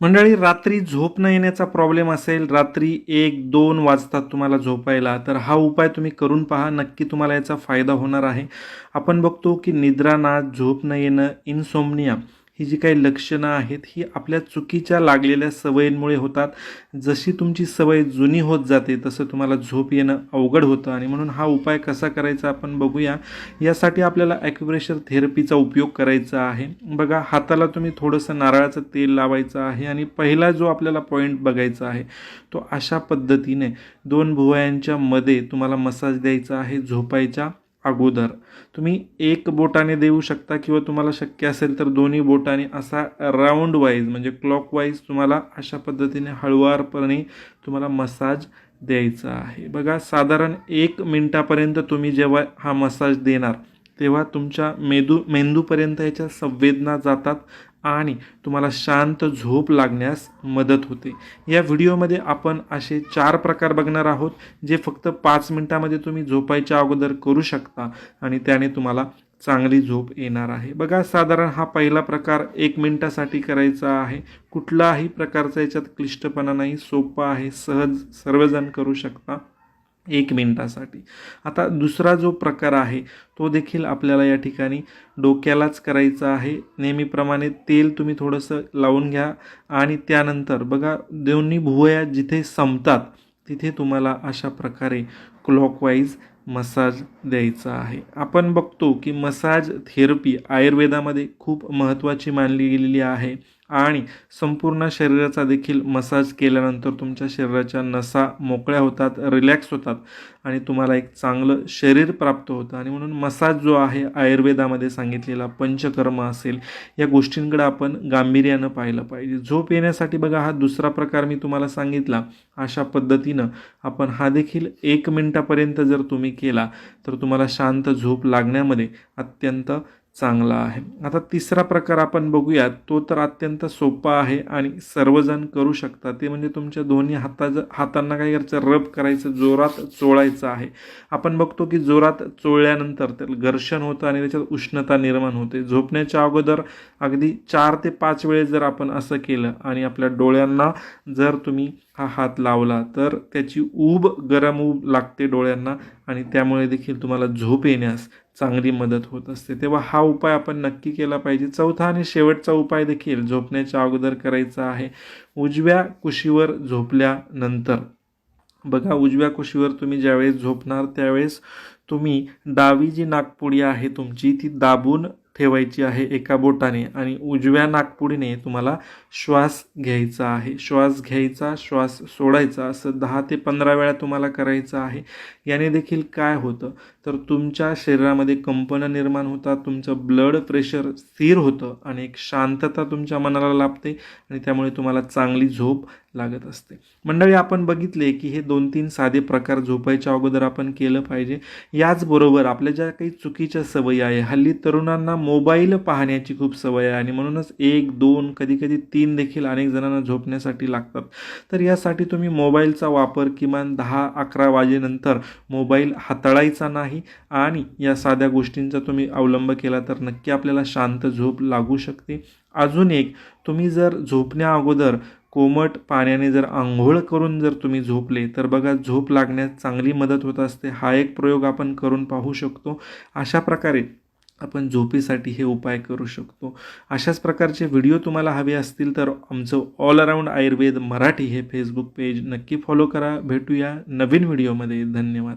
मंडळी रात्री झोप न येण्याचा प्रॉब्लेम असेल रात्री एक दोन वाजतात तुम्हाला झोपायला तर हा उपाय तुम्ही करून पहा. नक्की तुम्हाला याचा फायदा होणार आहे. आपण बघतो की निद्रानाश झोप न येणं इन्सोमनिया ही जी काही लक्षणं आहेत ही आपल्या चुकीच्या लागलेल्या सवयींमुळे होतात. जशी तुमची सवय जुनी होत जाते तसं तुम्हाला झोप येणं अवघड होतं. आणि म्हणून हा उपाय कसा करायचा आपण बघूया. यासाठी आपल्याला ॲक्युप्रेशर थेरपीचा उपयोग करायचा आहे. बघा हाताला तुम्ही थोडंसं नारळाचं तेल लावायचं आहे आणि पहिला जो आपल्याला पॉईंट बघायचा आहे तो अशा पद्धतीने दोन भुवयांच्या मध्ये तुम्हाला मसाज द्यायचा आहे झोपायच्या अगोदर. तुम्ही एक बोटाने देऊ शकता किंवा तुम्हाला शक्य असेल तर दोन्ही बोटाने असा राऊंड वाईज म्हणजे क्लॉकवाईज तुम्हाला अशा पद्धतीने हळुवारपणे तुम्हाला मसाज द्यायचा आहे. बघा साधारण एक मिनटापर्यंत तुम्ही जेव्हा हा मसाज देणार तेव्हा तुमच्या मेंदू मेंदूपर्यंत याच्या संवेदना जातात आणि तुम्हाला शांत झोप लागण्यास मदत होते. या व्हिडिओमध्ये आपण असे चार प्रकार बघणार आहोत जे फक्त पाच मिनटामध्ये तुम्ही झोपायच्या अगोदर करू शकता आणि त्याने तुम्हाला चांगली झोप येणार आहे. बघा साधारण हा पहिला प्रकार एक मिनटासाठी करायचा आहे. कुठलाही प्रकारचा याच्यात क्लिष्टपणा नाही सोपा आहे सहज सर्वजण करू शकता. एक मिनटासाठी. आता दुसरा जो प्रकार आहे तो देखील आपल्याला या ठिकाणी डोक्यालाच करायचा आहे. नेहमीप्रमाणे तेल तुम्ही थोडंसं लावून घ्या आणि त्यानंतर बघा दोन्ही भुवया जिथे संपतात तिथे तुम्हाला अशा प्रकारे क्लॉकवाईज मसाज द्यायचा आहे. आपण बघतो की मसाज थेरपी आयुर्वेदामध्ये खूप महत्त्वाची मानली गेलेली आहे. आणि संपूर्ण शरीराचा देखील मसाज केल्यानंतर तुमच्या शरीराच्या नसा मोकळ्या होतात रिलॅक्स होतात आणि तुम्हाला एक चांगलं शरीर प्राप्त होतं. आणि म्हणून मसाज जो आहे आयुर्वेदामध्ये सांगितलेला पंचकर्म असेल या गोष्टींकडे आपण गांभीर्यानं पाहिलं पाहिजे. झोप येण्यासाठी बघा हा दुसरा प्रकार मी तुम्हाला सांगितला. अशा पद्धतीनं आपण हा देखील एक मिनटापर्यंत जर तुम्ही केला तर तुम्हाला शांत झोप लागण्यामध्ये अत्यंत चांगला आहे. आता तिसरा प्रकार आपण बघूयात तो तर अत्यंत सोपा आहे आणि सर्वजण करू शकता ते म्हणजे तुमच्या दोन्ही हाताचं हातांना काय करायचं? रब करायचं जोरात चोळायचं आहे. आपण बघतो की जोरात चोळल्यानंतर त्याला घर्षण होतं आणि त्याच्यात उष्णता निर्माण होते. झोपण्याच्या अगोदर अगदी चार ते पाच वेळेस जर आपण असं केलं आणि आपल्या डोळ्यांना जर तुम्ही हा हात लावला तर त्याची ऊब गरम ऊब लागते डोळ्यांना आणि त्यामुळे देखील तुम्हाला झोप येण्यास चांगली मदत होत असते. तेव्हा हा उपाय आपण नक्की केला पाहिजे. चौथा आणि शेवटचा उपाय देखील झोपण्याच्या अगोदर करायचा आहे. उजव्या कुशीवर झोपल्यानंतर. बघा उजव्या कुशीवर तुम्ही ज्यावेळेस झोपणार त्यावेळेस तुम्ही डावी जी नागपुडी आहे तुमची. ती दाबून ठेवायची आहे एका बोटाने आणि उजव्या नागपुडीने तुम्हाला श्वास घ्यायचा आहे. श्वास घ्यायचा श्वास सोडायचा असं दहा ते पंधरा वेळा तुम्हाला करायचं आहे. याने देखील काय होतं? तर तुमच्या शरीरामध्ये कंपनं निर्माण होतात तुमचं ब्लड प्रेशर स्थिर होतं आणि एक शांतता तुमच्या मनाला लाभते आणि त्यामुळे तुम्हाला चांगली झोप लागत असते. मंडळी आपण बघितले की हे दोन तीन साधे प्रकार झोपायच्या अगोदर आपण केलं पाहिजे. याचबरोबर आपल्या ज्या काही चुकीच्या सवयी आहे हल्ली तरुणांना मोबाईल पाहण्याची खूप सवय आहे आणि म्हणूनच एक दोन कधीकधी तीन देखील अनेक जणांना झोपण्यासाठी लागतात. तर यासाठी तुम्ही मोबाईलचा वापर किमान दहा अकरा वाजेनंतर मोबाईल हाताळायचा नाही आणि या साध्या गोष्टींचा तुम्ही अवलंब केला तर नक्की आपल्याला शांत झोप लागू शकते. अजून एक तुम्ही जर झोपण्या अगोदर कोमट पाण्याने जर आंघोळ करून जर तुम्ही झोपले तर बघा झोप लागण्यास चांगली मदत होत असते. हा एक प्रयोग आपण करून पाहू शकतो. अशा प्रकारे आपण झोपेसाठी हे उपाय करू शकतो. अशाच प्रकारचे व्हिडिओ तुम्हाला हवे असतील तर आमचं ऑल अराऊंड आयुर्वेद मराठी हे फेसबुक पेज नक्की फॉलो करा. भेटूया नवीन व्हिडिओमध्ये. धन्यवाद.